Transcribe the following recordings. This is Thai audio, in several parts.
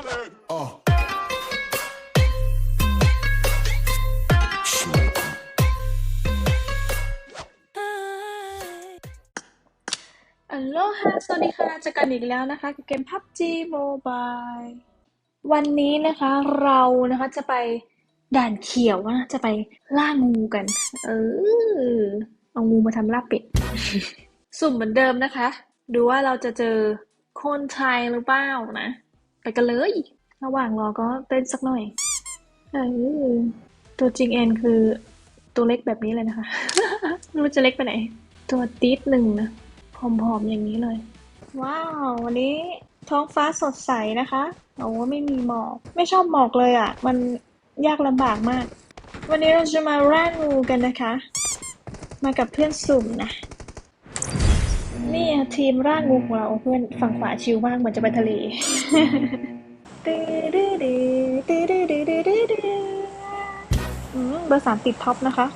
Uh. Smoke 'em. อัลโลฮะสวัสดีค่ะเจอกันอีกแล้วนะคะกับเกม PUBG Mobile วันนี้นะคะเรานะคะจะไปด่านเขียวนะจะไปล่างูกัน เออเอางูมาทำลาบเป็ด สุ่มเหมือนเดิมนะคะ ดูว่าเราจะเจอคนไทยหรือเปล่านะ ไปกันเลย ระหว่างรอก็เต้นสักหน่อยเออตัวจริงแอนคือ ตัวเล็กแบบนี้เลยนะคะไม่รู้จะเล็กไปไหน ตัวติดหนึ่งนะผอมๆอย่างนี้เลย ว้าว วันนี้ท้องฟ้าสดใสนะคะโอ้ไม่มีหมอก ไม่ชอบหมอกเลยอะ่ะ มันยากลำบากมาก วันนี้เราจะมาร่างูกันนะคะ มากับเพื่อนสุ่มนะ นี่ทีมร่างงูของเราเพื่อนฝั่งขวาชิลมากเหมือนจะไปทะเลตื้อดื้อดื้อดื้อดื้อดื้อดื้อดื้อเบอร์สามติดท็อปนะคะ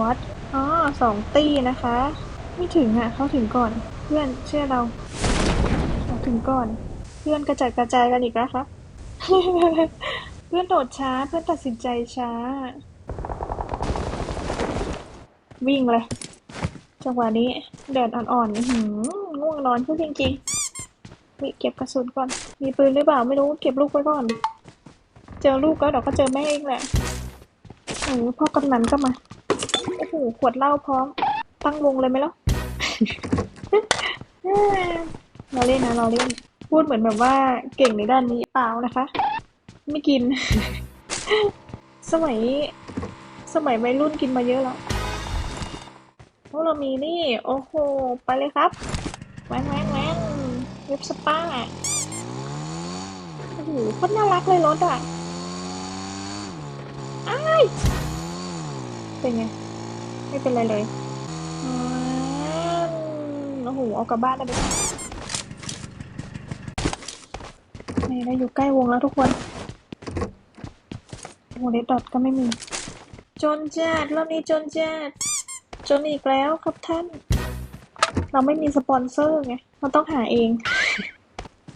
วัดอ๋อสองตีนะคะ ไม่ถึงอะเขาถึงก่อน เพื่อนเชื่อเราเขาถึงก่อน เพื่อนกระจัดกระจายกันอีกแล้วคะเพื่อนโดดช้าเพื่อนตัดสินใจช้า วิ่งเลย จังหวะนี้แดดอ่อนๆหือง่วงนอนพูดจริงๆวิเก็บกระสุนก่อน มีปืนหรือเปล่าไม่รู้เก็บลูกไว้ก่อน เจอลูกแล้วเดี๋ยวก็เจอแม่เองแหละโอ้พ่อกำนันก็มา โอ้โหขวดเหล้าพร้อม ตั้งวงเลยไหมล่ะเราเล่นนะเราเล่น พูดเหมือนแบบว่าเก่งในด้านนี้เปล่านะคะ ไม่กิน สมัย สมัยวัยรุ่นกินมาเยอะแล้ว วกเรามีนี่ โอ้โห ไปเลยครับแว้งแว้งแว้งเว็บสปาโอ้โหโคตรน่ารักเลยรถอะอ้ายเป็นไง ไม่เป็นไรเลยโอ้โห เอากลับบ้านได้ไหมนี่เราอยู่ใกล้วงแล้วทุกคนโอ้โหเดดดอทก็ไม่มี จนจัดรอบนี้จนจัด จนอีกแล้วครับท่าน เราไม่มีสปอนเซอร์ไงเราต้องหาเอง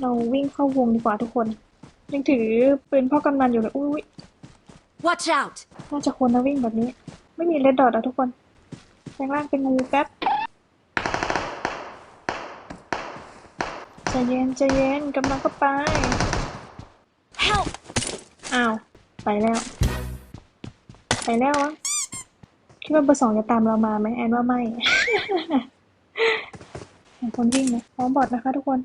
เราวิ่งเข้าวงดีกว่าทุกคน ยังถือปืนพ่อกำนันอยู่เลยอุ้ย Watch out! น่าจะควรนะวิ่งแบบนี้ ไม่มีเลดดอทอะทุกคนแปลงร่างเป็นงูแป๊บใจเย็นใจเย็นกำลังก็ไป Help! อ้าว ไปแล้ว ไปแล้วอะ คิดว่าเบอร์สองจะตามเรามาไหมแอนว่าไม่เห็นคนวิ่งนะพร้อมบอดนะคะทุกคน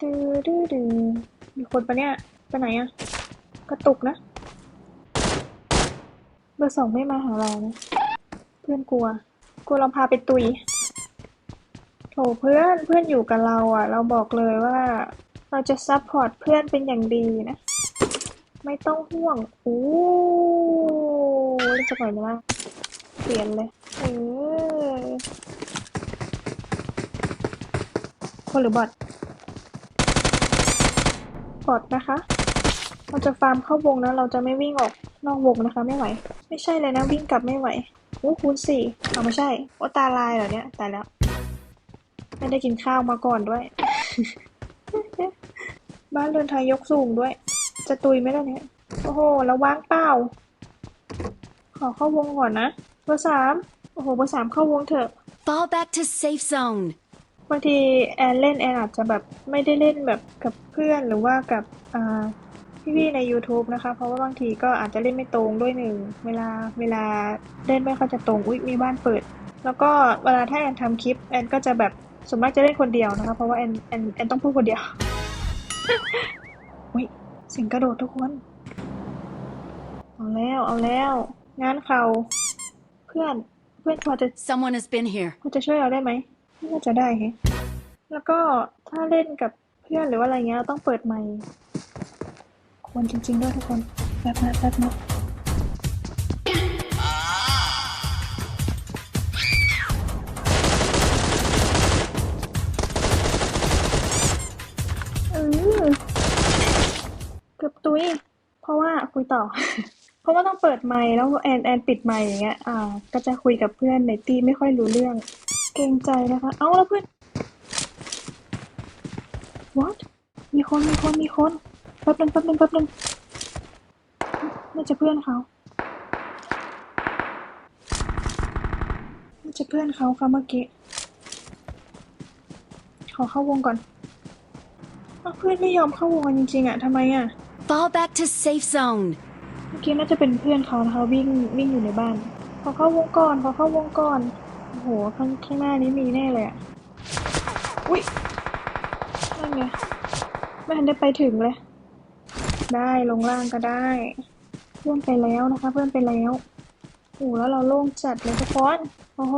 ดื้อดื้อดื้อมีคนปะเนี่ยไปไหนอะกระตุกนะ เบอร์สองไม่มาหาเรานะ เพื่อนกลัว กลัวเราพาไปตุย โถเพื่อนเพื่อนอยู่กับเราอะเราบอกเลยว่า เราจะซัพพอร์ตเพื่อนเป็นอย่างดีนะ ไม่ต้องห่วงโอ้เล่นจะปล่อยไหมล่ะเปลี่ยนเลยเออคนหรือบอทบอทนะคะ เราจะฟาร์มเข้าวงนะ เราจะไม่วิ่งออกนอกวงนะคะ ไม่ไหว ไม่ใช่เลยนะวิ่งกลับไม่ไหวโอ้คูณสี่เอาไม่ใช่โอ้ตาลายเหรอเนี่ยตายแล้ว ไม่ได้กินข้าวมาก่อนด้วย บ้านเรือนไทยยกสูงด้วย จะตุยไหมล่ะเนี่ย โอ้โหแล้วว่างเปล่า ขอเข้าวงก่อนนะ เบอร์สามโอ้โห เบอร์สามเข้าวงเถอะ Fall back to safe zone. บางทีแอนเล่นแอนอาจจะแบบไม่ได้เล่นแบบกับเพื่อนหรือว่ากับอ่าพี่ๆใน YouTube นะคะ เพราะว่าบางทีก็อาจจะเล่นไม่ตรงด้วยหนึ่งเวลาเวลาเล่นไม่ค่อยจะตรงอุ๊ยมีบ้านเปิด แล้วก็เวลาถ้าแอนทำคลิปแอนก็จะแบบส่วนมากจะเล่นคนเดียวนะคะ เพราะว่าแอนแอนแอนต้องพูดคนเดียว อุ๊ย เสียงกระโดดทุกคน เอาแล้ว เอาแล้ว งานเขาเพื่อน เพื่อนพอจะ Someone has been here. พอจะช่วยเราได้ไหมน่าจะได้แฮะแล้วก็ถ้าเล่นกับเพื่อนหรือว่าอะไรเงี้ยเราต้องเปิดไมค์ควรจริง ๆ ด้วยทุกคน แป๊บนะแป๊บนะ ตุยเพราะว่าคุยต่อ เพราะว่าต้องเปิดไมค์แล้วแอนแอนปิดไมค์อย่างเงี้ย อ่า ก็จะคุยกับเพื่อนในตีไม่ค่อยรู้เรื่อง เกรงใจนะคะ เอาแล้วเพื่อน what มีคนมีคนมีคนแป๊บนึงแป๊บนึงแป๊บนึงน่าจะเพื่อนเขาน่าจะเพื่อนเขาค่ะเมื่อกี้ ขอเข้าวงก่อนเพื่อนไม่ยอมเข้าวงกันจริงๆอะทำไมอะ Fall back to safe zone. เมื่อกี้น่าจะเป็นเพื่อนเขานะคะวิ่งวิ่งอยู่ในบ้านขอเข้าวงก่อนขอเข้าวงก่อนโอ้โหข้างข้างหน้านี้มีแน่เลยอะอุ้ยนั่นไงไม่ทันได้ไปถึงเลย ได้ลงล่างก็ได้ เพื่อนไปแล้วนะคะ เพื่อนไปแล้วโอ้โหแล้วเราโล่งจัดเลยทุกคนโอ้โห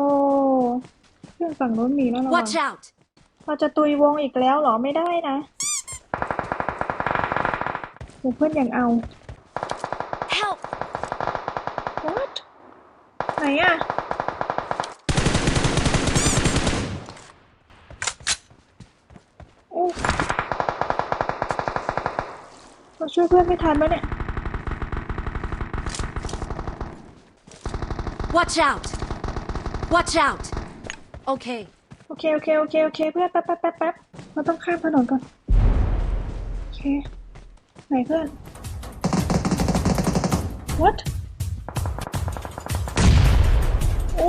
เพื่อนฝั่งโน้นมีนะระวัง Watch out! เราจะตุยวงอีกแล้วเหรอไม่ได้นะ โอ้เพื่อนยังเอา Help! what ไหนอะโอ้เราช่วยเพื่อนไม่ทันไหมเนี่ย Watch out! Watch out! Okay. โอเค โอเค โอเค โอเค เพื่อนแป๊บแป๊บแป๊บแป๊บเราต้องข้ามถนนก่อน โอเค ไหนเพื่อน what โอ้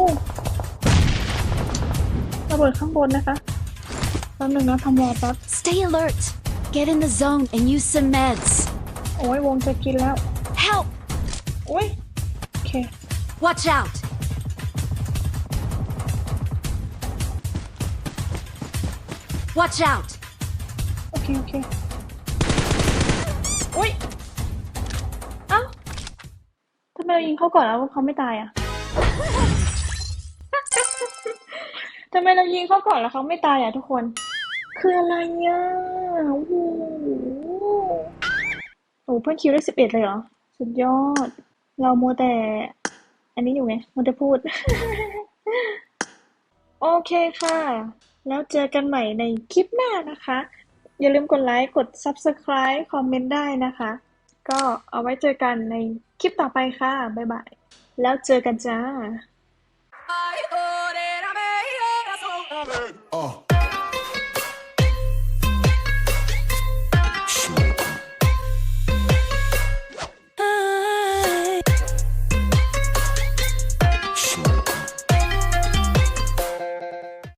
ระเบิดข้างบนนะคะแป๊บหนึงนะทำวอลแป๊บ Stay alert. Get in the zone and use some meds. โอ้ยวงจะกินแล้ว Help! โอ้ยโอเค Watch out! Watch out! โอเคโอเคโอุ้ยเอ้าทำไมเรายิงเขาก่อนแล้วเขาไม่ตายอะทำไมเรายิงเขาก่อนแล้วเขาไม่ตายอะทุกคน คืออะไรอะโอ้โหโอ้เพื่อนคิวได้สิบเอ็ดเลยเหรอ สุดยอด เราโมแต่ อันนี้อยู่ไงโมแต่พูด โอเคค่ะ แล้วเจอกันใหม่ในคลิปหน้านะคะ อย่าลืมกดไลค์ กด Subscribe คอมเมนต์ได้นะคะ ก็เอาไว้เจอกันในคลิปต่อไปค่ะ บ๊ายบาย แล้วเจอกันจ้า